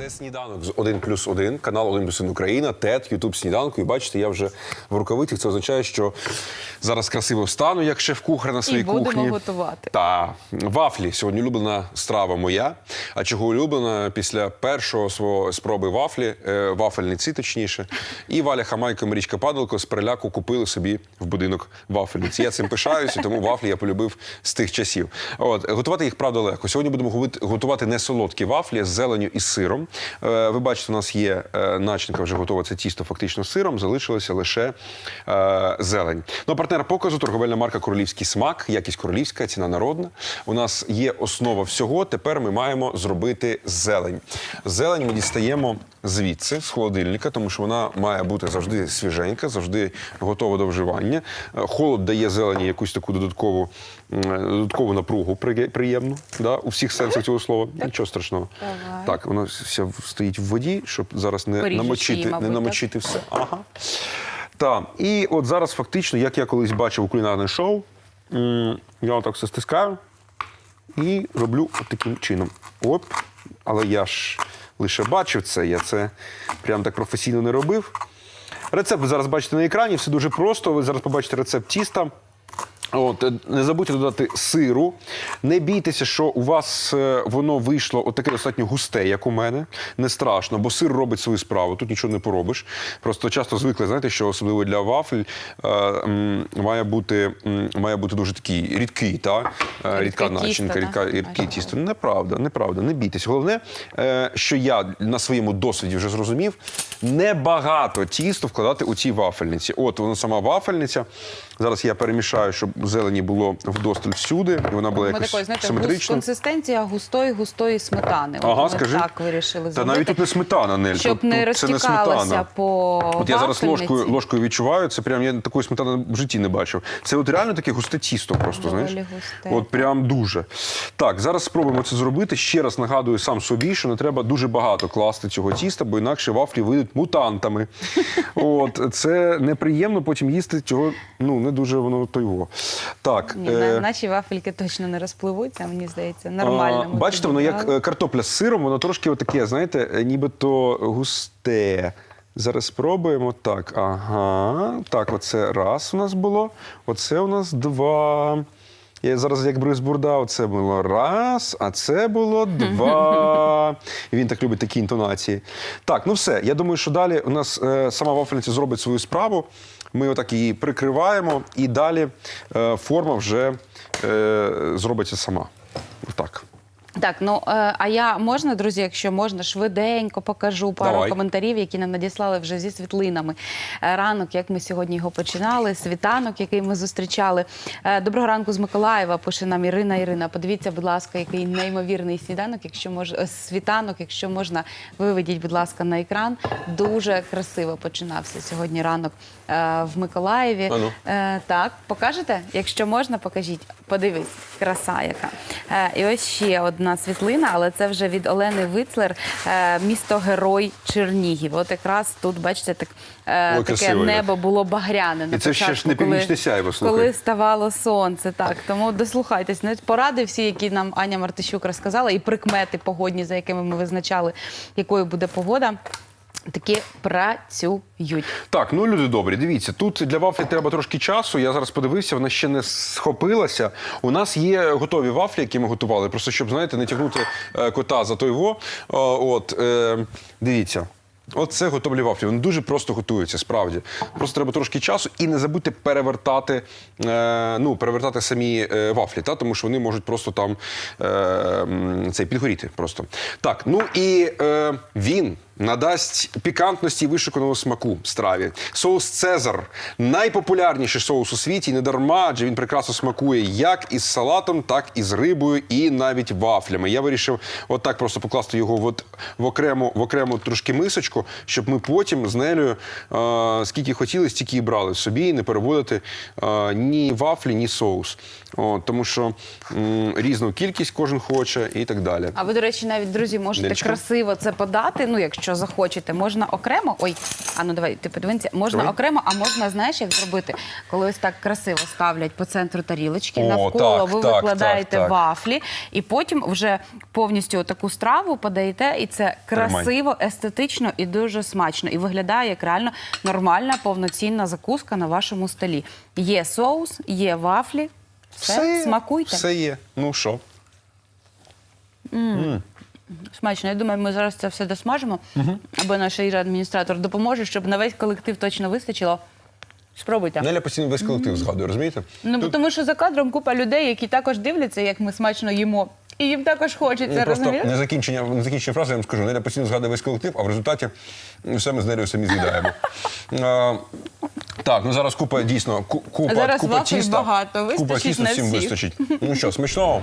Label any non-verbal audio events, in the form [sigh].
Це сніданок з 1 плюс 1, канал 1 плюс 1 Україна, ТЕТ, Ютуб сніданку. І бачите, я вже в рукавицях. Це означає, що зараз красиво встану, як шеф-кухар на своїй будемо кухні. готувати. Та вафлі сьогодні улюблена страва моя. А чого улюблена після першого свого спроби вафлі, е, вафельниці, точніше. І Валя Хамайко, і Марічка Падалко з переляку купили собі в будинок вафельниці. Я цим пишаюся, тому вафлі я полюбив з тих часів. От готувати їх правда легко. Сьогодні будемо готувати не солодкі вафлі з зеленю і сиром. Е, Ви бачите, у нас є е, начинка вже готова. Це тісто фактично з сиром. Залишилося лише е, зелень. Ну, партнер показу торговельна марка Королівський смак, якість королівська, ціна народна. У нас є основа всього. Тепер ми маємо зробити зелень. Зелень ми дістаємо звідси, з холодильника, тому що вона має бути завжди свіженька, завжди готова до вживання. Холод дає зелені якусь таку додаткову, додаткову напругу приємну да, у всіх сенсах цього слова. Нічого страшного. Так, воно вся стоїть в воді, щоб зараз не Поріжеш намочити, її, мабуть, не так? все. Ага. Так, і от зараз фактично, як я колись бачив у кулінарне шоу, я отак все стискаю і роблю от таким чином. Оп, але я ж лише бачив це, я це прям так професійно не робив. Рецепт ви зараз бачите на екрані, все дуже просто. Ви зараз побачите рецепт тіста. От, е, не забудьте додати сиру. Не бійтеся, що у вас е, воно вийшло отаке достатньо густе, як у мене. Не страшно, бо сир робить свою справу. Тут нічого не поробиш. Просто часто звикли, знаєте, що особливо для вафель е, має бути має бути дуже такий рідкий, та? рідка тісто, начинка, да? рідка, рідке тісто. Неправда, неправда, не бійтесь. Головне, що я на своєму досвіді вже зрозумів, небагато тісто вкладати у ці вафельниці. От вона сама вафельниця. Зараз я перемішаю, щоб зелені було вдосталь всюди, і вона була Ми якось такої, знаєте, гус- симетрична. консистенція густої густої сметани. От Ага, ми скажи. так вирішили Та зробити. навіть тут не сметана, Нель. Щоб тут, не тут це не розтікалося сметана. по От я зараз ложкою, вафельниці. ложкою відчуваю, це прям я такої сметани в житті не бачив. Це от реально таке густе тісто просто, Доволі знаєш? густе, От прям дуже. Так, зараз спробуємо це зробити. Ще раз нагадую сам собі, що не треба дуже багато класти цього тіста, бо інакше вафлі вийдуть мутантами. [laughs] От, це неприємно потім їсти цього, ну, не дуже воно то його. Так. Ні, е, наші вафельки точно не розпливуться, мені здається, нормально. а, Бачите, воно як е, картопля з сиром, воно трошки отаке, знаєте, е, нібито густе. Зараз спробуємо. Так, ага. Так, оце раз у нас було. Оце у нас два. Я зараз як Брюс Бурдау, це було раз, а це було два. І [laughs] він так любить такі інтонації. Так, ну все. Я думаю, що далі у нас е, сама вафельниця зробить свою справу. Ми отак її прикриваємо, і далі е, форма вже е, зробиться сама. Отак. Так, ну е, а я можна, друзі, якщо можна, швиденько покажу пару Давай. коментарів, які нам надіслали вже зі світлинами. Е, Ранок, як ми сьогодні його починали, світанок, який ми зустрічали. Е, Доброго ранку з Миколаєва. Пише нам Ірина. Ірина, подивіться, будь ласка, який неймовірний сніданок. Якщо мож... світанок, якщо можна, виведіть, будь ласка, на екран. Дуже красиво починався сьогодні ранок в Миколаєві. Ану. Так, покажете? Якщо можна, покажіть. Подивись, краса яка. І ось ще одна світлина, але це вже від Олени Вицлер, е, місто Герой Чернігів. От якраз тут, бачите, так, е, таке красиво, як. небо було багряне. на І це ще ж не північне сяйво, слухай. Коли ставало сонце, так. Тому дослухайтесь. Навіть поради всі, які нам Аня Мартищук розказала, і прикмети погодні, за якими ми визначали, якою буде погода. Такі працюють. Так, ну люди добрі, дивіться, тут для вафлі треба трошки часу. Я зараз подивився, вона ще не схопилася. У нас є готові вафлі, які ми готували, просто щоб, знаєте, не тягнути е, кота за той во. Е, От, е, дивіться. От це готові вафлі. Вони дуже просто готуються, справді. Просто треба трошки часу і не забудьте перевертати, е, ну, перевертати самі е, вафлі, та? тому що вони можуть просто там е, цей, підгоріти. Просто. Так, ну і е, він надасть пікантності і вишуканого смаку страві. Соус Цезар найпопулярніший соус у світі, і не дарма, адже він прекрасно смакує як із салатом, так і з рибою, і навіть вафлями. Я вирішив отак просто покласти його от в окрему, в окрему трошки мисочку, щоб ми потім з Нелею е, скільки хотіли, стільки і брали собі, і не переводити е, ні вафлі, ні соус. О, тому що м, різну кількість кожен хоче і так далі. А ви, до речі, навіть друзі, можете Нелічка? красиво це подати. Ну, якщо якщо захочете, можна окремо. Ой, а ну давай, ти подивися, можна Давай. окремо, а можна, знаєш, як зробити, коли ось так красиво ставлять по центру тарілочки, О, навколо так, ви так, викладаєте так, так. вафлі, і потім вже повністю таку страву подаєте, і це красиво, естетично і дуже смачно. І виглядає як реально нормальна повноцінна закуска на вашому столі. Є соус, є вафлі. Все, є, смакуйте. Все є. Ну що? Смачно. Я думаю, ми зараз це все досмажимо, або наш Іра адміністратор допоможе, щоб на весь колектив точно вистачило. Спробуйте. Неля постійно весь колектив згадує, розумієте? Ну, бо тому що за кадром купа людей, які також дивляться, як ми смачно їмо. І їм також хочеться, Ну, Просто розумієш? не закінчення, не закінчення фрази, я вам скажу. Неля постійно згадує весь колектив, а в результаті все ми з Нелею самі з'їдаємо. [laughs] Так, ну зараз купа дійсно ку- купа, Зараз купа вафель тіста. багато, купа вистачить тіста на всім всіх. вистачить. Ну що, смачного.